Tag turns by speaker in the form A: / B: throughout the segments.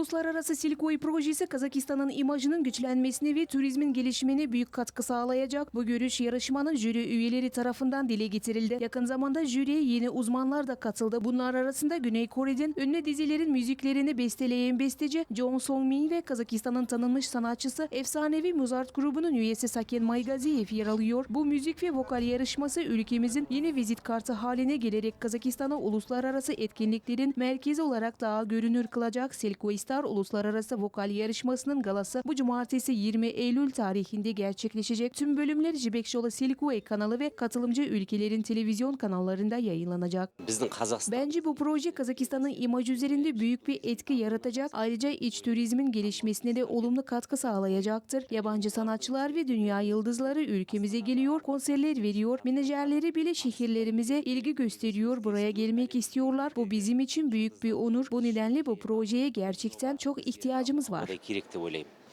A: Uluslararası Silk Way projesi Kazakistan'ın imajının güçlenmesine ve turizmin gelişimine büyük katkı sağlayacak. Bu görüş yarışmanın jüri üyeleri tarafından dile getirildi. Yakın zamanda jüriye yeni uzmanlar da katıldı. Bunlar arasında Güney Kore'den ünlü dizilerin müziklerini besteleyen besteci Jong Song Min ve Kazakistan'ın tanınmış sanatçısı efsanevi Mozart grubunun üyesi Saken Maygaziyev yer alıyor. Bu müzik ve vokal yarışması ülkemizin yeni vizit kartı haline gelerek Kazakistan'ı uluslararası etkinliklerin merkezi olarak daha görünür kılacak Silkway Star Uluslararası Vokal Yarışması'nın galası bu cumartesi 20 Eylül tarihinde gerçekleşecek. Tüm bölümler Jibekşola Silkue kanalı ve katılımcı ülkelerin televizyon kanallarında yayınlanacak.
B: Bizim Kazakistan.
A: Bence bu proje Kazakistan'ın imaj üzerinde büyük bir etki yaratacak. Ayrıca iç turizmin gelişmesine de olumlu katkı sağlayacaktır. Yabancı sanatçılar ve dünya yıldızları ülkemize geliyor, konserler veriyor. Menajerleri bile şehirlerimize ilgi gösteriyor. Buraya gelmek istiyorlar. Bu bizim için büyük bir onur. Bu nedenle bu projeye gerçekten çok ihtiyacımız var.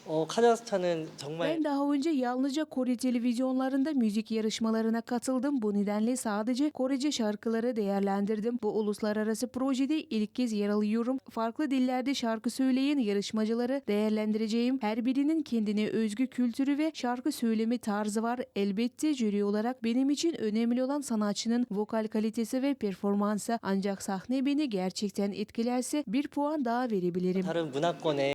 C: 어, 카자흐스탄은 정말
A: Ben daha önce yalnızca Kore televizyonlarında müzik yarışmalarına katıldım. Bu nedenle sadece Korece şarkıları değerlendirdim. Bu uluslararası projede ilk kez yer alıyorum. Farklı dillerde şarkı söyleyen yarışmacıları değerlendireceğim. Her birinin kendine özgü kültürü ve şarkı söyleme tarzı var. Elbette jüri olarak benim için önemli olan sanatçının vokal kalitesi ve performansı. Ancak sahne beni gerçekten etkilerse bir puan daha verebilirim.
C: 다른 문화권에